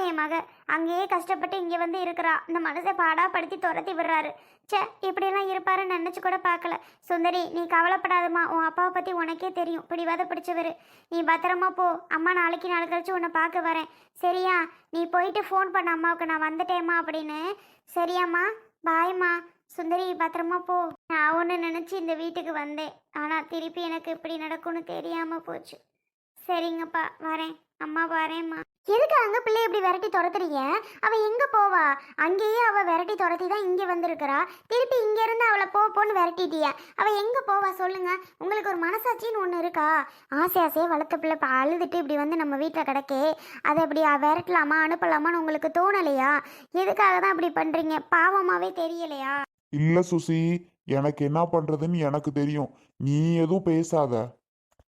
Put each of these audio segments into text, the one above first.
பாவம் என் மக அங்கேயே கஷ்டப்பட்டு இங்கே வந்து இருக்கிறா. இந்த மனசை பாடாப்படுத்தி துரத்தி விடுறாரு. ச்சே இப்படியெல்லாம் இருப்பாருன்னு நினச்சி கூட பார்க்கல. சுந்தரி நீ கவலைப்படாதம்மா. உன் அப்பாவை பற்றி உனக்கே தெரியும். பிடிவாத பிடிச்சவர். நீ பத்திரமா போ. அம்மா நாளைக்கு நாள் கழிச்சு உன்னை பார்க்க வரேன். சரியா? நீ போயிட்டு ஃபோன் பண்ண அம்மாவுக்கு. நான் வந்துட்டேம்மா அப்படின்னு. சரியாம்மா. பாய்மா சுந்தரி பத்திரமா போ. நான் ஒன்று நினச்சி இந்த வீட்டுக்கு வந்தேன். ஆனால் திருப்பி எனக்கு இப்படி நடக்கும்னு தெரியாமல் போச்சு. சரிங்கப்பா. வரேன். அம்மா வரேம்மா. எதுக்கு அங்க பிள்ளை இப்படி விரட்டி துரத்துறீங்க? அவ எங்க போவா? அங்கேயே அவ விரட்டி துரத்தி தான் இங்க வந்திருக்கிறா. திருப்பி இங்க இருந்து அவளை போ போன்னு விரட்டிட்டிய. அவ எங்க போவா சொல்லுங்க. உங்களுக்கு ஒரு மனசாட்சின்னு ஒண்ணு இருக்கா? ஆசை ஆசையா வளர்த்த பிள்ளை இப்ப அழுதுட்டு இப்படி வந்து நம்ம வீட்டில் கிடக்கே. அதை இப்படி விரட்டலாமா அனுப்பலாமான்னு உங்களுக்கு தோணலையா? எதுக்காக தான் இப்படி பண்றீங்க? பாவமாவே தெரியலையா? இல்ல சுசி எனக்கு என்ன பண்றதுன்னு எனக்கு தெரியும். நீ எதுவும் பேசாத.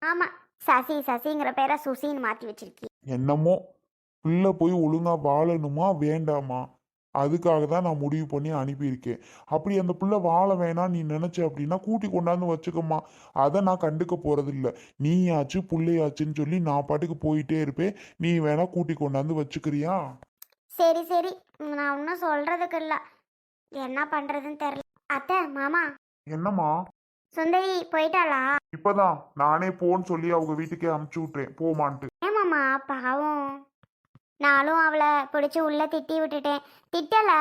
ஆமா. சசி சசிங்கிற பேரை சுசின்னு மாத்தி வச்சிருக்கி என்னமோ பிள்ளை போய் ஒழுங்கா வாழணுமா வேண்டாமா? அதுக்காக தான் நான் முடிவு பண்ணி அனுப்பியிருக்கேன். அப்படி அந்த பிள்ளை வாழ வேணாம் நீ நினைச்ச அப்படின்னா கூட்டி கொண்டாந்து வச்சுக்கம்மா. அதை நான் கண்டுக்க போறதில்ல. நீயாச்சு பிள்ளையாச்சுன்னு சொல்லி நான் பாட்டுக்கு போயிட்டே இருப்பேன். நீ வேணா கூட்டி கொண்டாந்து வச்சுக்கிறியா? சரி சரி. நான் ஒன்றும் சொல்றதுக்கு இல்லை. என்ன பண்றதுன்னு தெரியல. அத்தை மாமா. என்னம்மா? சுந்தரி போயிட்டாளா? இப்பதான். நானே போன்னு சொல்லி அவங்க வீட்டுக்கே அமுச்சு விட்றேன் போமான்ட்டு ஏமாம்மா பாவம். நானும் அவளை பிடிச்சி உள்ள திட்டி விட்டுட்டேன். திட்டலை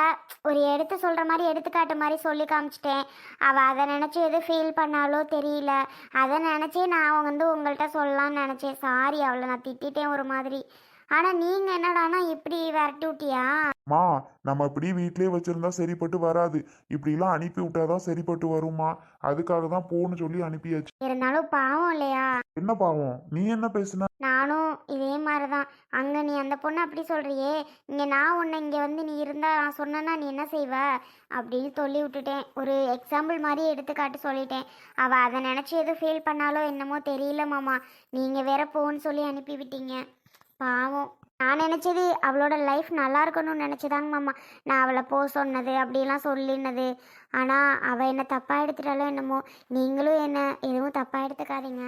ஒரு எடுத்து சொல்கிற மாதிரி எடுத்துக்காட்டு மாதிரி சொல்லி காமிச்சிட்டேன். அவள் அதை நினச்சி எது ஃபீல் பண்ணாலோ தெரியல. அதை நினச்சே நான் வந்து உங்கள்கிட்ட சொல்லலாம்னு நினச்சேன். சாரி அவளை நான் திட்டிட்டேன் ஒரு மாதிரி. ஆனால் நீங்கள் என்னடானா இப்படி விரட்டி விட்டியா மா நம்ம இப்படி வீட்டிலே வச்சிருந்தா சரிப்பட்டு வராது. இப்படிலாம் அனுப்பி விட்டாதான் சரிப்பட்டு வருமா அதுக்காக தான் போன்னு சொல்லி அனுப்பியாச்சு. இருந்தாலும் பாவம் இல்லையா? என்ன பாவம்? நீ என்ன பேசுன? நானும் இதே மாதிரி தான் அங்கே நீ அந்த பொண்ணு அப்படி சொல்கிறியே இங்கே நான் உன்னை இங்கே வந்து நீ இருந்தால் நான் சொன்னேன்னா நீ என்ன செய்வ? அப்படின்னு சொல்லி விட்டுட்டேன். ஒரு எக்ஸாம்பிள் மாதிரி எடுத்துக்காட்டு சொல்லிட்டேன். அவள் அதை நினச்சி எதுவும் ஃபீல் பண்ணாலோ என்னமோ தெரியல மாமா. நீங்கள் வேற போன்னு சொல்லி அனுப்பி விட்டீங்க. பாவம். நான் நினச்சது அவளோட லைஃப் நல்லா இருக்கணும்னு நினச்சிதாங்க மாமா. நான் அவளை போ சொன்னது அப்படிலாம் சொல்லினது. ஆனால் அவள் என்னை தப்பாக எடுத்துட்டாலோ என்னமோ நீங்களும் என்ன எதுவும் தப்பாக எடுத்துக்காதீங்க.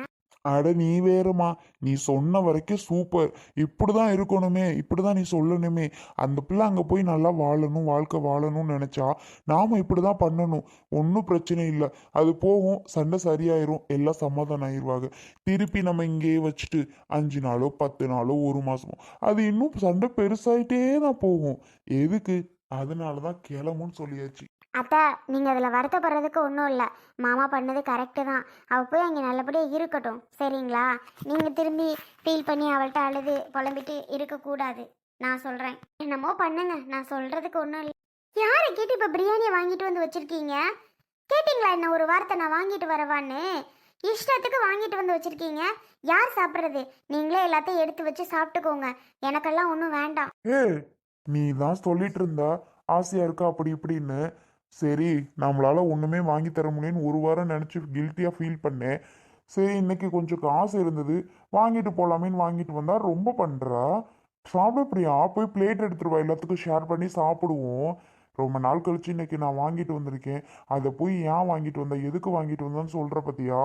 அட நீ வேறம்மா. நீ சொன்ன வரைக்கும் சூப்பர் இப்படி தான் இருக்கணுமே. இப்படி தான் நீ சொல்லணுமே. அந்த பிள்ளை அங்கே போய் நல்லா வாழணும் வாழ்க்கை வாழணும்னு நினச்சா நாம் இப்படி தான் பண்ணணும். ஒன்றும் பிரச்சனை இல்லை. அது போகும் சண்டை சரியாயிரும் எல்லாம் சமாதானம் ஆயிடுவாங்க திருப்பி நம்ம இங்கேயே வச்சுட்டு அஞ்சு நாளோ பத்து நாளோ ஒரு மாதமோ அது இன்னும் சண்டை பெருசாயிட்டே தான் போகும். எதுக்கு? அதனால தான் கிளம்புன்னு சொல்லியாச்சு. அத்தை நீங்கள் அதில் வருத்தப்படுறதுக்கு ஒன்றும் இல்லை. மாமா பண்ணது கரெக்டு தான். அவள் போய் அங்கே நல்லபடியாக இருக்கட்டும். சரிங்களா? நீங்கள் திரும்பி ஃபீல் பண்ணி அவள்கிட்ட அழுது புலம்பிட்டு இருக்கக்கூடாது நான் சொல்கிறேன் என்னமோ பண்ணுங்க. நான் சொல்கிறதுக்கு ஒன்றும் இல்லை. யாரை கேட்டு இப்போ பிரியாணியை வாங்கிட்டு வந்து வச்சுருக்கீங்க? கேட்டிங்களா என்ன ஒரு வார்த்தை நான் வாங்கிட்டு வரவான்னு? இஷ்டத்துக்கு வாங்கிட்டு வந்து வச்சுருக்கீங்க. யார் சாப்பிட்றது? நீங்களே எல்லாத்தையும் எடுத்து வச்சு சாப்பிட்டுக்கோங்க. எனக்கெல்லாம் ஒன்றும் வேண்டாம். நீ தான் சொல்லிட்டு இருந்தா. ஆசையா இருக்கா அப்படி இப்படின்னு. சரி நம்மளால் ஒன்றுமே வாங்கி தர முடியும்னு ஒரு வாரம் நினச்சி கில்ட்டியாக ஃபீல் பண்ணேன். சரி இன்னைக்கு கொஞ்சம் காசு இருந்தது வாங்கிட்டு போகலாமேன்னு வாங்கிட்டு வந்தால் ரொம்ப பண்ணுறா சாப்பிட பிரியா போய் பிளேட் எடுத்துருவா எல்லாத்துக்கும் ஷேர் பண்ணி சாப்பிடுவோம். ரொம்ப நாள் கழிச்சு இன்னைக்கு நான் வாங்கிட்டு வந்திருக்கேன். அதை போய் ஏன் வாங்கிட்டு வந்தேன் எதுக்கு வாங்கிட்டு வந்தேன்னு சொல்கிற பத்தியா?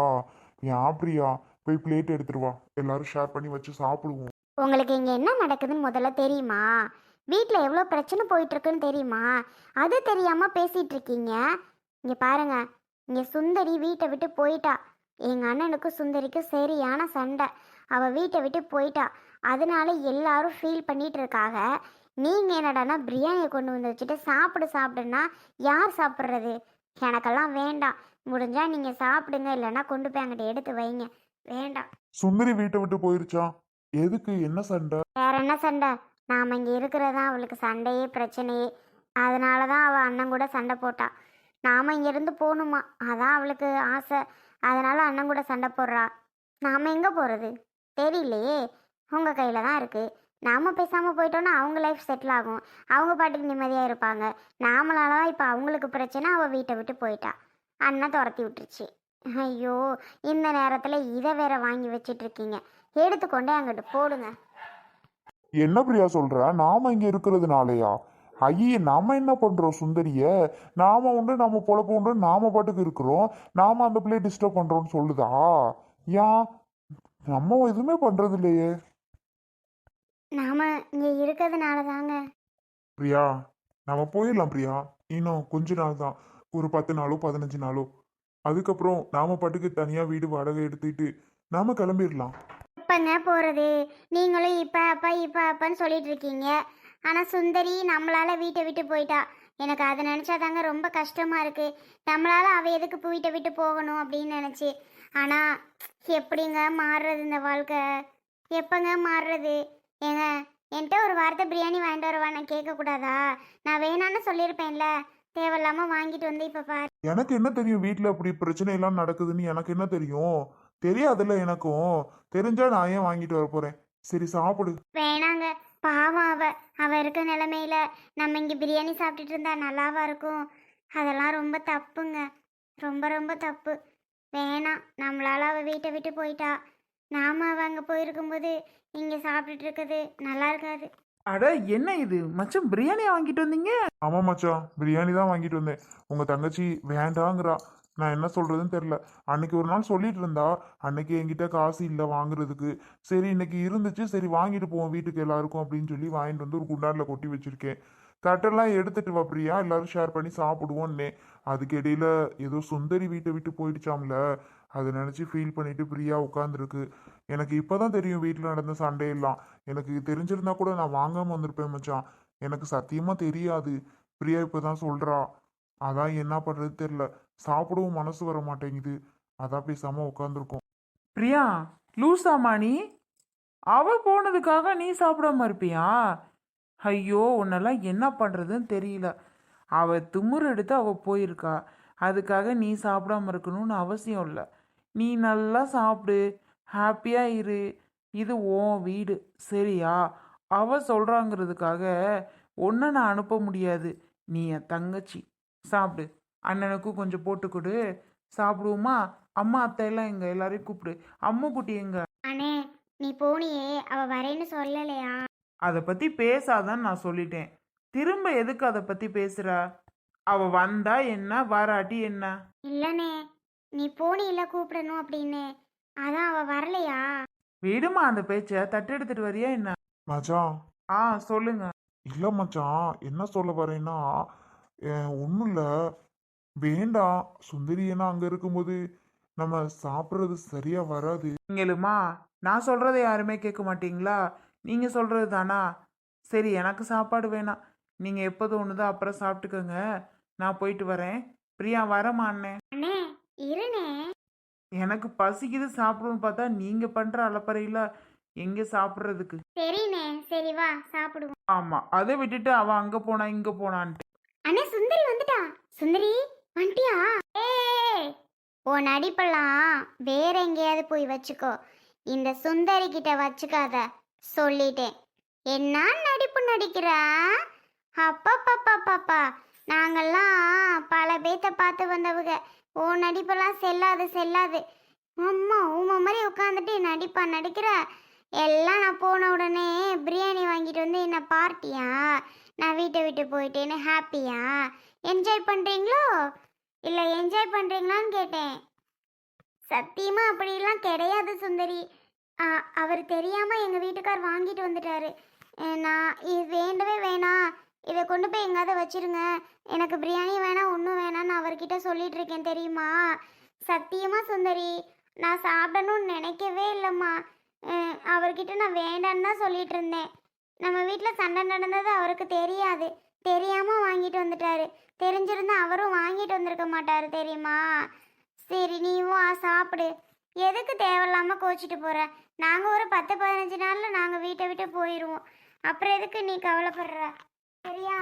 ஏன் பிரியா? போய் பிளேட் எடுத்துருவா எல்லாரும் ஷேர் பண்ணி வச்சு சாப்பிடுவோம். உங்களுக்கு இங்கே என்ன நடக்குதுன்னு முதல்ல தெரியுமா? வீட்டில் எவ்வளோ பிரச்சனை போயிட்டு இருக்குன்னு தெரியுமா? அது தெரியாமல் பேசிகிட்டு இருக்கீங்க இங்கே பாருங்க. இங்கே சுந்தரி வீட்டை விட்டு போயிட்டா. எங்கள் அண்ணனுக்கும் சுந்தரிக்கும் சரியான சண்டை. அவள் வீட்டை விட்டு போயிட்டா. அதனால எல்லாரும் ஃபீல் பண்ணிட்டு இருக்காங்க நீங்கள் என்னடான்னா பிரியாணியை கொண்டு வந்து வச்சுட்டு சாப்பிடு சாப்பிடுன்னா யார் சாப்பிட்றது? எனக்கெல்லாம் வேண்டாம். முடிஞ்சா நீங்கள் சாப்பிடுங்க இல்லைன்னா கொண்டு போய் அங்கிட்ட எடுத்து வைங்க. வேண்டாம். சுந்தரி வீட்டை விட்டு போயிருச்சா? எதுக்கு? என்ன சண்டை? வேற என்ன சண்டை? நாம் இங்கே இருக்கிறதா அவளுக்கு சண்டையே பிரச்சனையே. அதனால தான் அவள் அண்ணன் கூட சண்டை போட்டா. நாம் இங்கேருந்து போகணுமா? அதான் அவளுக்கு ஆசை. அதனால் அண்ணன் கூட சண்டை போடுறா. நாம் எங்கே போகிறது தெரியலையே. உங்கள் கையில் தான் இருக்குது நாம் பேசாமல் போயிட்டோன்னா அவங்க லைஃப் செட்டில் ஆகும். அவங்க பாட்டுக்கு நிம்மதியாக இருப்பாங்க. நாமளால தான் இப்போ அவங்களுக்கு பிரச்சனை அவள் வீட்டை விட்டு போயிட்டா. அண்ணன் துரத்தி விட்டுருச்சு. ஐயோ இந்த நேரத்தில் இதை வேற வாங்கி வச்சிட்டு இருக்கீங்க. எடுத்துக்கொண்டே அங்கிட்டு போடுங்க. என்ன பிரியா சொல்ற? நாம இங்க இருக்கிறதுனாலயா? ஐயே நாம என்ன பண்றோம் சுந்தரிய? நாம உண்டு நம்ம பொழப்பு உண்டு நாம பாட்டுக்கு இருக்கிறோம். நாம அந்த பிள்ளைய டிஸ்டர்ப் பண்றோம்னு சொல்லுதா? ஏன்? நம்ம எதுவுமே பண்றது இல்லையே நாம இங்கே இருக்கிறதுனால தாங்க பிரியா நம்ம போயிடலாம் பிரியா. இன்னும் கொஞ்ச நாள் தான். ஒரு பத்து நாளோ பதினஞ்சு நாளோ. அதுக்கப்புறம் நாம பாட்டுக்கு தனியா வீடு வாடகை எடுத்துக்கிட்டு நாம கிளம்பிடலாம். எப்பங்க போகிறது நீங்களும் இப்போ அப்பா இப்போ அப்பான்னு சொல்லிட்டு இருக்கீங்க. ஆனால் சுந்தரி நம்மளால் வீட்டை விட்டு போயிட்டா. எனக்கு அதை நினச்சா தாங்க ரொம்ப கஷ்டமாக இருக்குது நம்மளால் அவள் எதுக்கு வீட்டை விட்டு போகணும் அப்படின்னு நினச்சி. ஆனால் எப்படிங்க மாறுறது இந்த வாழ்க்கை? எப்போங்க மாறுறது? ஏங்க என்கிட்ட ஒரு வார்த்தை பிரியாணி வாங்கிட்டு வரவா? நான் கேட்கக்கூடாதா? நான் வேணான்னு சொல்லியிருப்பேன்ல. தேவையில்லாமல் வாங்கிட்டு வந்து இப்போ பாரு எனக்கு என்ன தெரியும்? வீட்டில் அப்படி பிரச்சனை எல்லாம் நடக்குதுன்னு எனக்கு என்ன தெரியும்? தெரியாதுல்ல எனக்கும். தெரிஞ்சா நான் ஏன் வாங்கிட்டு வர போறேன்? சரி சாப்பிடு. வேணாங்க. பாவம் அவ. அவ இருக்க நிலமையில நம்ம இங்க பிரியாணி சாப்பிட்டுட்டு இருந்தா நல்லாவா இருக்கும்? அதெல்லாம் ரொம்ப தப்புங்க. ரொம்ப ரொம்ப தப்பு. வேணாம். நம்மளால அவ வீட்டை விட்டு போயிட்டா. நாம அவ அங்க போயிருக்கும்போது இங்க சாப்பிட்டுட்டு இருக்குது. நல்லா இருக்காது. அட என்ன இது? மச்சான் பிரியாணி வாங்கிட்டு வந்தீங்க? ஆமா மச்சான். பிரியாணி தான் வாங்கிட்டு வந்தேன். உங்க தங்கச்சி வேண்டாங்கிறா. நான் என்ன சொல்கிறதுன்னு தெரில அன்னைக்கு ஒரு நாள் சொல்லிட்டு இருந்தா அன்னைக்கு என்கிட்ட காசு இல்லை வாங்குறதுக்கு. சரி இன்னைக்கு இருந்துச்சு சரி வாங்கிட்டு போவோம் வீட்டுக்கு எல்லாருக்கும் அப்படின்னு சொல்லி வாங்கிட்டு வந்து ஒரு குண்டாரில் கொட்டி வச்சுருக்கேன். தட்டெல்லாம் எடுத்துட்டு வா பிரியா எல்லாரும் ஷேர் பண்ணி சாப்பிடுவோன்னே. அதுக்கு இடையில ஏதோ சுந்தரி வீட்டை விட்டு போயிடுச்சாம்ல. அதை நினச்சி ஃபீல் பண்ணிட்டு பிரியா உட்காந்துருக்கு எனக்கு இப்போ தான் தெரியும் வீட்டில் நடந்த சண்டையெல்லாம். எனக்கு தெரிஞ்சிருந்தா கூட நான் வாங்காமல் வந்திருப்பேன் மச்சான். எனக்கு சத்தியமாக தெரியாது. பிரியா இப்பதான் சொல்கிறா அதான் என்ன பண்ணுறது தெரில சாப்பிடவும் மனசு வர மாட்டேங்குது. அதான் பேசாம உட்காந்துருக்கோம் பிரியா லூசாமா நீ அவ போனதுக்காக நீ சாப்பிடாம இருப்பியா? ஐயோ உன்னெல்லாம் என்ன பண்ணுறதுன்னு தெரியல. அவ திமுறு எடுத்து அவ போயிருக்கா. அதுக்காக நீ சாப்பிடாம இருக்கணும்னு அவசியம் இல்லை. நீ நல்லா சாப்பிடு. ஹாப்பியாக இரு. இது உன் வீடு. சரியா? அவ சொல்கிறாங்கிறதுக்காக ஒன்றை நான் அனுப்ப முடியாது. நீ என் தங்கச்சி. சாப்பிடு. அண்ணனுக்கும் கொஞ்சம் போட்டு கொடு சாப்பிடுவோமா? அம்மா அத்தை எல்லாம் எங்க எல்லாரையும் கூப்பிடு. அம்மா குட்டி எங்க? அண்ணே நீ போனியே அவ வரேன்னு சொல்லலையா? அதை பத்தி பேசாதான் நான் சொல்லிட்டேன். திரும்ப எதுக்கு அதை பத்தி பேசுற? அவ வந்தா என்ன? வராட்டி என்ன? இல்லனே நீ போனியில கூப்பிடணும் அப்படின்னு. அதான் அவ வரலையா? விடுமா அந்த பேச்ச? தட்டு எடுத்துட்டு வரியா என்ன? மச்சான். ஆ சொல்லுங்க. இல்ல மச்சான் என்ன சொல்ல வரேன்னா ஒன்றும் இல்லை. வேண்டாம். சுந்தரி ஏன்னா அங்க இருக்கும்போது நம்ம சாப்பிட்றது சரியா வராது. நீங்களுமா? நான் சொல்றதை யாருமே கேட்க மாட்டீங்களா? நீங்க சொல்றது தானா? சரி எனக்கு சாப்பாடு வேணாம். நீங்க எப்போ தோணுதோ அப்புறம் சாப்பிட்டுக்கோங்க. நான் போயிட்டு வரேன். பிரியா வரமா அண்ணே. இருனே எனக்கு பசிக்குது சாப்பிடுன்னு பார்த்தா நீங்க பண்ற அலப்பறையில எங்க சாப்பிட்றதுக்கு? சரிண்ணே சரி வா சாப்பிடுவோம். ஆமா அதை விட்டுட்டு அவ அங்க போனா இங்க போனான்ட்டு. அண்ணே சுந்தரி வந்துட்டா? சுந்தரி? வந்துட்டியா ஏ ஓ நடிப்பெல்லாம் வேற எங்கேயாவது போய் வச்சுக்கோ. இந்த சுந்தரி கிட்ட வச்சுக்காத. சொல்லிட்டேன். என்ன நடிப்பு நடிக்கிறா? அப்பப்பப்பப்பப்பா. நாங்கெல்லாம் பல பேத்த பார்த்து வந்தவங்க. ஓ நடிப்பெல்லாம் செல்லாது செல்லாது. அம்மா உமா மாதிரி உட்காந்துட்டு நடிப்பா நடிக்கிற? எல்லாம் நான் போன உடனே பிரியாணி வாங்கிட்டு வந்து என்ன பார்ட்டியா? நான் வீட்டை விட்டு போயிட்டேன்னு ஹாப்பியா என்ஜாய் பண்ணுறீங்களோ இல்லை என்ஜாய் பண்ணுறீங்களான்னு கேட்டேன். சத்தியமாக அப்படிலாம் கிடையாது சுந்தரி. ஆ, அவர் தெரியாமல் எங்கள் வீட்டுக்கார் வாங்கிட்டு வந்துட்டாரு. நான் இது வேண்டவே வேணாம். இதை கொண்டு போய் எங்காவது வச்சிருங்க. எனக்கு பிரியாணி வேணாம் ஒன்றும் வேணாம்னு அவர்கிட்ட சொல்லிட்டு இருக்கேன் தெரியுமா? சத்தியமாக சுந்தரி. நான் சாப்பிடணும்னு நினைக்கவே இல்லைம்மா. அவர்கிட்ட நான் வேண்டான்னு தான் சொல்லிட்டு இருந்தேன் நம்ம வீட்டில் சண்டை நடந்தது அவருக்கு தெரியாது. வாங்கிட்டு வந்துட்டாரு தெரிஞ்சிருந்தா அவரும் வாங்கிட்டு வந்திருக்க மாட்டாரு தெரியுமா? சரி நீயும் வா சாப்பிடு. எதுக்கு தேவையில்லாமல் கோச்சிட்டு போகிற நாங்கள் ஒரு பத்து பதினஞ்சு நாளில் நாங்கள் வீட்டை விட்டு போயிடுவோம் அப்புறம் எதுக்கு நீ கவலைப்படுற? சரியா?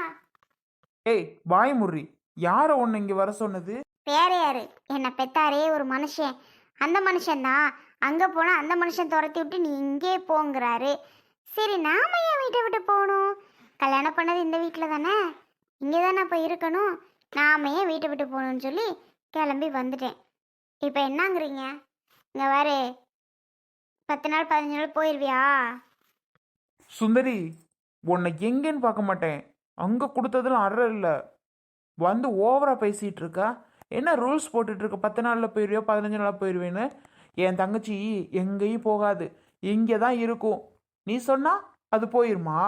ஏய் வாய் முறி. யார உன்னை இங்க வர சொன்னது? வேற யாரு? என்னை பெத்தாரே ஒரு மனுஷன். அந்த மனுஷன்தான் அங்கே போனால் அந்த மனுஷன் துரத்தி விட்டு நீ இங்கே போங்கிறாரு. சரி நாம ஏன் வீட்டை விட்டு போகணும்? கல்யாணம் பண்ணது இந்த வீட்டில் தானே? இங்கே தானே அப்போ இருக்கணும். நாம ஏன் வீட்டை விட்டு போகணும்னு சொல்லி கிளம்பி வந்துட்டேன். இப்போ என்னங்கிறீங்க? இங்கே வேறு பத்து நாள் பதினஞ்சு நாள் போயிடுவியா சுந்தரி உன்னை எங்கேன்னு பார்க்க மாட்டேன். அங்கே கொடுத்ததுல அற இல்லை. வந்து ஓவராக பேசிகிட்டு இருக்கா. என்ன ரூல்ஸ் போட்டுட்ருக்க பத்து நாளில் போயிருவியோ? பதினஞ்சு நாளாக போயிடுவேன்னு என் தங்கச்சி எங்கேயும் போகாது. இங்கே தான் இருக்கும். நீ சொன்னால் அது போயிருமா?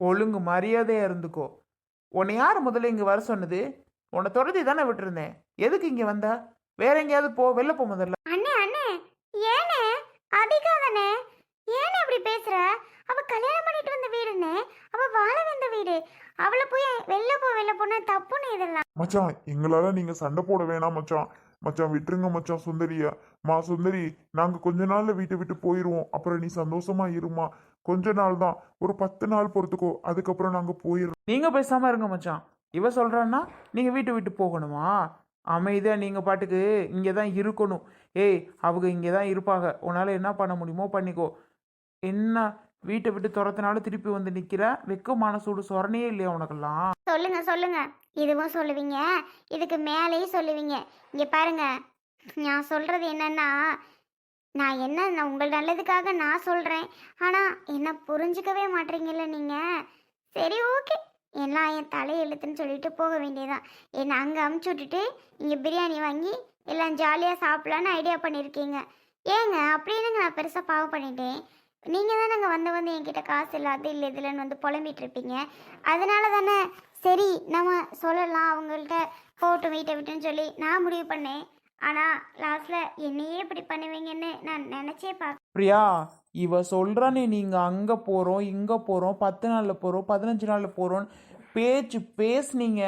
ஒழுங்கு மரியாதையாக இருந்துக்கோ. உன்னை யார் முதல்ல இங்கே வர சொன்னது? உன்னை துரத்தி தானே விட்டுருந்தேன். எதுக்கு இங்கே வந்தா? வேற எங்கேயாவது போ வெளில போ முதல்ல. அண்ணே அண்ணே ஏனே? அதிகாதனே ஏனே இப்படி பேசுற? அவ கல்யாணம் பண்ணிட்டு வந்த வீடுன்னு அவ வாழ வந்த வீடு. அவளை போய் வெளில போ வெளில போனா தப்பு இதெல்லாம். மச்சான் எங்களால நீங்க சண்டை போட வேணாம் மச்சான். மச்சான் விட்டுருங்க மச்சான் சுந்தரியா. மா சுந்தரி நாங்க கொஞ்ச நாள்ல வீட்டை விட்டு போயிருவோம். அப்புறம் நீ சந்தோஷமா இருமா. கொஞ்ச நாள் தான். ஒரு பத்து நாள் பொறுத்துக்கோ. அதுக்கப்புறம் நாங்க போயிடுறோம் நீங்க பேசாம இருங்க மச்சான். இவ சொல்றான்னா நீங்க வீட்டை விட்டு போகணுமா? அமைதியா நீங்க பாட்டுக்கு இங்கே தான் இருக்கணும். ஏய் அவங்க இங்கே தான் இருப்பாங்க. உன்னால என்ன பண்ண முடியுமோ பண்ணிக்கோ. என்ன வீட்டை விட்டு துரத்தினாலும் திருப்பி வந்து நிக்கிற வெக்கமான சூடு சொரணையே இல்லையா உனக்கெல்லாம்? சொல்லுங்க சொல்லுங்க. இதுவும் சொல்லுவீங்க. இதுக்கு மேலேயும் சொல்லுவீங்க. இங்க பாருங்க நான் சொல்றது என்னன்னா நான் என்ன நான் உங்கள் நல்லதுக்காக நான் சொல்றேன். ஆனா என்ன புரிஞ்சுக்கவே மாட்டீங்கல்ல நீங்க? சரி ஓகே. எல்லாம் என் தலையெழுத்துன்னு சொல்லிட்டு போக வேண்டியதான் என்னை அங்கே அமுச்சு விட்டுட்டு இங்கே பிரியாணி வாங்கி எல்லாம் ஜாலியாக சாப்பிட்லான்னு ஐடியா பண்ணியிருக்கீங்க. ஏங்க அப்படின்னு நான் பெருசாக பாவம் பண்ணிட்டேன்? நீங்கள் தானே அங்கே வந்து வந்து என்கிட்ட காசு இல்லை அது இல்லை இதுலன்னு வந்து புலம்பிட்டு இருப்பீங்க. அதனால தானே சரி நம்ம சொல்லலாம் அவங்கள்ட்ட போட்டு வீட்டை விட்டுன்னு சொல்லி நான் முடிவு பண்ணேன். ஆனால் லாஸ்ட்டில் என்னையே இப்படி பண்ணுவீங்கன்னு நான் நினச்சே பார்க்க பிரியா இவ சொல்கிறானே நீங்கள் அங்கே போகிறோம் இங்கே போகிறோம் பத்து நாளில் போகிறோம் பதினஞ்சு நாளில் போகிறோன்னு பேச்சு பேசுனீங்க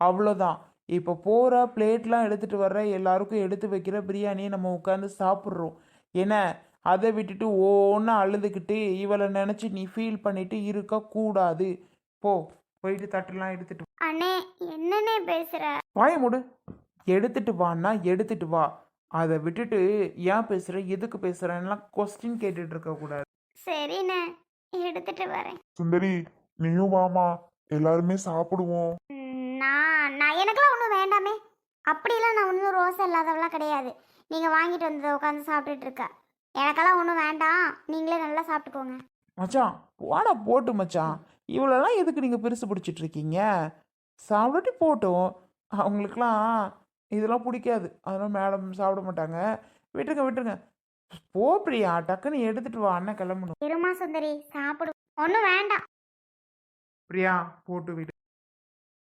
அவ்வளோதான் இப்போ போகிற பிளேட்லாம் எடுத்துகிட்டு வர்ற எல்லாருக்கும் எடுத்து வைக்கிற பிரியாணியை நம்ம உட்காந்து சாப்பிட்றோம். என்ன? அதை விட்டுட்டு ஓன்னு அழுதுகிட்டு இவளை நினச்சி நீ ஃபீல் பண்ணிட்டு இருக்க கூடாது. போ போயிட்டு தட்டுலாம் எடுத்துட்டு வா. அண்ணே என்னண்ணே பேசுகிற வாய மூடு. எடுத்துட்டு வான்னா எடுத்துட்டு வா. அதை விட்டுட்டு ஏன் பேசுற எதுக்கு பேசுறேன்லாம் கொஸ்டின் கேட்டுட்டு இருக்க கூடாது. சரிண்ணே எடுத்துட்டு வரேன். சுந்தரி நீயும் வாமா எல்லாருமே சாப்பிடுவோம். ம், நான் நான் எனக்கெல்லாம் ஒன்றும் வேண்டாமே. அப்படிலாம் நான் ஒன்றும் ரோசை இல்லாதவளாம் கிடையாது. நீங்கள் வாங்கிட்டு வந்ததை உட்காந்து சாப்பிட்டுட்டு இருக்க. எனக்கெல்லாம் ஒன்றும் வேண்டாம். நீங்களே நல்லா சாப்பிட்டுக்கோங்க. மச்சான் வாடா போட்டு மச்சான். இவ்வளோலாம் எதுக்கு நீங்கள் பெருசு பிடிச்சிட்டு இருக்கீங்க? சாப்பிட்டு போட்டோம். அவங்களுக்குலாம் இதெல்லாம் பிடிக்காது. அதெல்லாம் மேடம் சாப்பிட மாட்டாங்க. விட்டுருங்க விட்டுருங்க. போ பிரியா டக்குன்னு எடுத்துட்டு வா அண்ணன் கிளம்பணும். இருமா சுந்தரி சாப்பிடு. ஒன்றும் வேண்டாம். பிரியா போட்டு விடு.